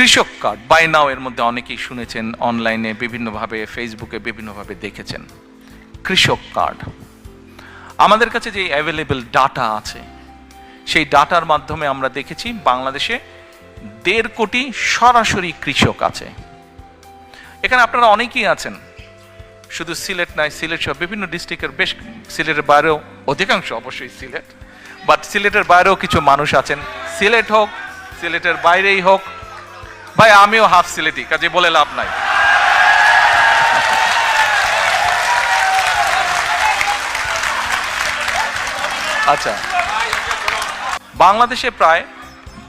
কৃষক card, by নাও এর মধ্যে অনেকেই শুনেছেন, অনলাইনে বিভিন্নভাবে, ফেসবুকে বিভিন্নভাবে দেখেছেন। কৃষক কার্ড। আমাদের কাছে যে অ্যাভেলেবেল ডাটা আছে, সেই ডাটার মাধ্যমে আমরা দেখেছি বাংলাদেশে দেড় কোটি সরাসরি কৃষক আছে। এখানে আপনারা অনেকেই আছেন। শুধু সিলেট নয়, সিলেট সহ বিভিন্ন ডিস্ট্রিক্টের বেশ, সিলেটের বাইরেও অধিকাংশ অবশ্যই সিলেট বাট সিলেটের বাইরেও কিছু মানুষ আছেন। সিলেট হোক, সিলেটের বাইরেই হোক ভাই, আমিও হাফ সিলেটি, কাজে বলে লাভ নাই। আচ্ছা। বাংলাদেশে প্রায়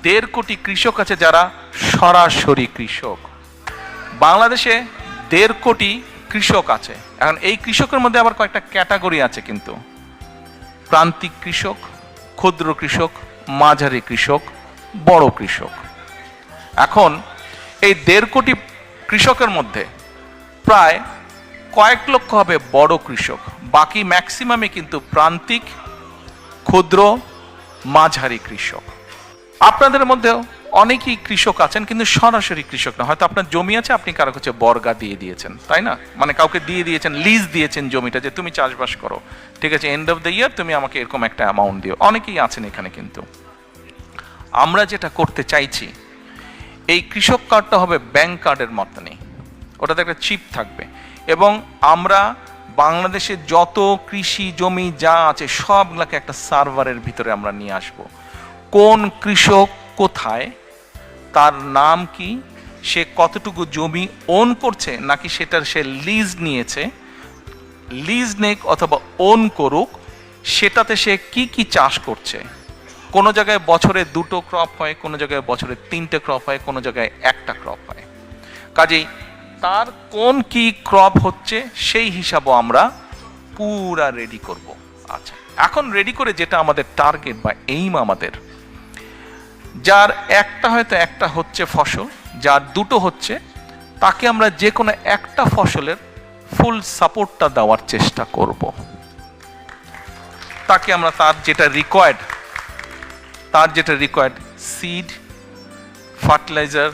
দেড় কোটি কৃষক আছে যারা সরাসরি কৃষক। বাংলাদেশে দেড় কোটি কৃষক আছে। এখন এই কৃষকের মধ্যে আবার কয়েকটা ক্যাটাগরি আছে কিন্তু। প্রান্তিক কৃষক, ক্ষুদ্র কৃষক, মাঝারি কৃষক, বড় কৃষক। এখন এই দেড় কোটি কৃষকের মধ্যে প্রায় কয়েক লক্ষ হবে বড় কৃষক। বাকি ম্যাক্সিমামে কিন্তু প্রান্তিক, ক্ষুদ্র, মাঝারি কৃষক। আপনাদের মধ্যেও অনেকেই কৃষক আছেন, কিন্তু সরাসরি কৃষক না। হয়তো আপনার জমি আছে, আপনি কারও কাছে বর্গা দিয়ে দিয়েছেন, তাই না? মানে কাউকে দিয়ে দিয়েছেন লিজ দিয়েছেন জমিটা যে তুমি চাষবাস করো। ঠিক আছে এন্ড অফ দ্য ইয়ার তুমি আমাকে এরকম একটা অ্যামাউন্ট দিও। অনেকেই আছেন এখানে কিন্তু। আমরা যেটা করতে চাইছি এই কৃষক কার্ডটা হবে ব্যাংক কার্ডের মতনই। ওটাতে একটা চিপ থাকবে। এবং আমরা বাংলাদেশে যত কৃষি জমি যা আছে সবগুলোকে একটা সার্ভারের ভিতরে আমরা নিয়ে আসব। কোন কৃষক কোথায়, তার নাম কি, সে কতটুকু জমি ওন করছে নাকি সেটার সে লিজ নিয়েছে লিজ নেক অথবা ওন করুক, সেটাতে সে কি কি চাষ করছে কোনো জায়গায় বছরে দুটো ক্রপ হয়, কোনো জায়গায় বছরে তিনটে ক্রপ হয়, কোনো জায়গায় একটা ক্রপ হয়। কাজেই তার কোন কি ক্রপ হচ্ছে সেই হিসাবও আমরা পুরা রেডি করব। আচ্ছা এখন রেডি করে যেটা আমাদের টার্গেট বা এইম আমাদের, যার একটা হয়তো একটা হচ্ছে ফসল, যার দুটো হচ্ছে, তাকে আমরা যে কোনো একটা ফসলের ফুল সাপোর্টটা দেওয়ার চেষ্টা করব। তাকে আমরা তার যেটা রিকোয়ার্ড তার যেটা রিকোয়ার্ড সিড ফার্টিলাইজার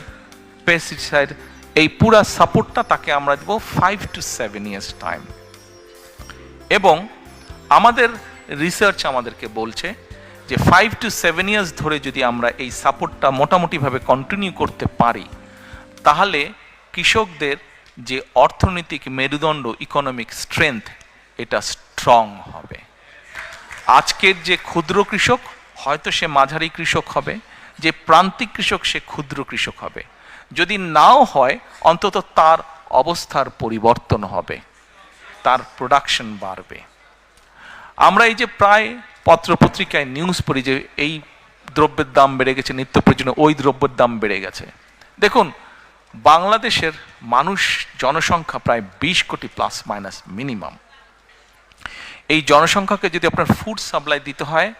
পেস্টিসাইড এই পুরা সাপোর্টটা তাকে আমরা দেবো five to seven years time এবং আমাদের রিসার্চ আমাদেরকে বলছে যে ফাইভ টু সেভেন ইয়ার্স ধরে যদি আমরা এই সাপোর্টটা মোটামুটিভাবে কন্টিনিউ করতে পারি, তাহলে কৃষকদের যে অর্থনৈতিক মেরুদণ্ড ইকোনমিক স্ট্রেংথ এটা স্ট্রং হবে। আজকের যে ক্ষুদ্র কৃষক হয়তো সে মাঝারি কৃষক হবে, যে প্রান্তিক কৃষক সে ক্ষুদ্র কৃষক হবে। যদি নাও হয়, অন্তত তার অবস্থার পরিবর্তন হবে, তার প্রোডাকশন বাড়বে। আমরা এই যে প্রায় পত্রপত্রিকায় নিউজ পড়ি যে এই দ্রব্যের দাম বেড়ে গেছে, নিত্য প্রয়োজনীয় ওই দ্রব্যের দাম বেড়ে গেছে। দেখুন, বাংলাদেশের মানুষ জনসংখ্যা প্রায় বিশ কোটি প্লাস মাইনাস মিনিমাম এই জনসংখ্যাকে যদি আপনার ফুড সাপ্লাই দিতে হয়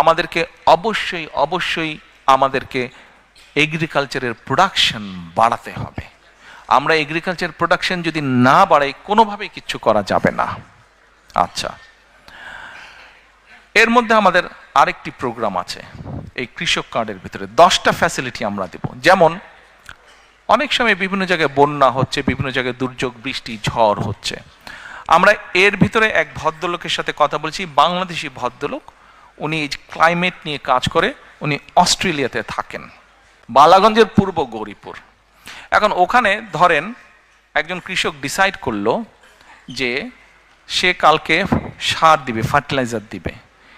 আমাদেরকে অবশ্যই অবশ্যই আমাদেরকে এগ্রিকালচারের প্রোডাকশন বাড়াতে হবে। আমরা এগ্রিকালচার প্রোডাকশন যদি না বাড়াই, কোনোভাবেই কিচ্ছু করা যাবে না। আচ্ছা। এর মধ্যে আমাদের আরেকটি প্রোগ্রাম আছে, এই কৃষক কার্ডের ভিতরে। দশটা ফ্যাসিলিটি আমরা দেব। যেমন, অনেক সময় বিভিন্ন জায়গায় বন্যা হচ্ছে, বিভিন্ন জায়গায় দুর্যোগ, বৃষ্টি, ঝড় হচ্ছে। আমরা এর ভিতরে এক ভদ্রলোকের সাথে কথা বলছি, বাংলাদেশি ভদ্রলোক। উনি ক্লাইমেট নিয়ে কাজ করে, উনি অস্ট্রেলিয়াতে থাকেন। বালাগঞ্জের পূর্ব গৌরীপুর। এখন ওখানে ধরেন একজন কৃষক ডিসাইড করল যে সে কালকে সার দিবে ফার্টিলাইজার দিবে।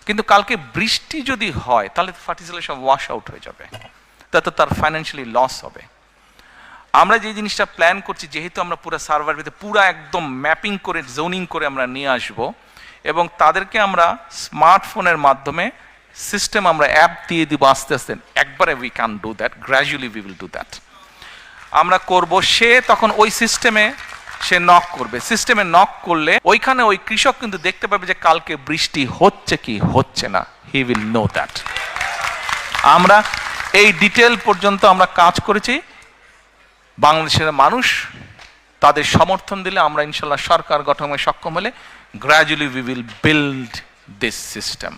কিন্তু কালকে বৃষ্টি যদি হয়, তাহলে ফার্টিলাইজার সব ওয়াশ আউট হয়ে যাবে। তাতে তার ফাইন্যান্সিয়ালি লস হবে। আমরা যে জিনিসটা প্ল্যান করছি, যেহেতু আমরা পুরো সার্ভার ভিতরে পুরো একদম ম্যাপিং করে জোনিং করে আমরা নিয়ে আসব এবং তাদেরকে আমরা স্মার্টফোনের মাধ্যমে সিস্টেম আমরা অ্যাপ দিয়ে দিব আস্তে আস্তে। একবারে we can do that gradually we will do that আমরা করব, সে তখন ওই সিস্টেমে সে নক করবে। সিস্টেমে নক করলে ওইখানে ওই কৃষক কিন্তু দেখতে পাবে যে কালকে বৃষ্টি হচ্ছে কি হচ্ছে না। হি উইল নো দ্যাট আমরা এই ডিটেল পর্যন্ত আমরা কাজ করেছি। বাংলাদেশের মানুষ তাদের সমর্থন দিলে আমরা ইনশাল্লাহ সরকার গঠনে সক্ষম হলে gradually we will build this system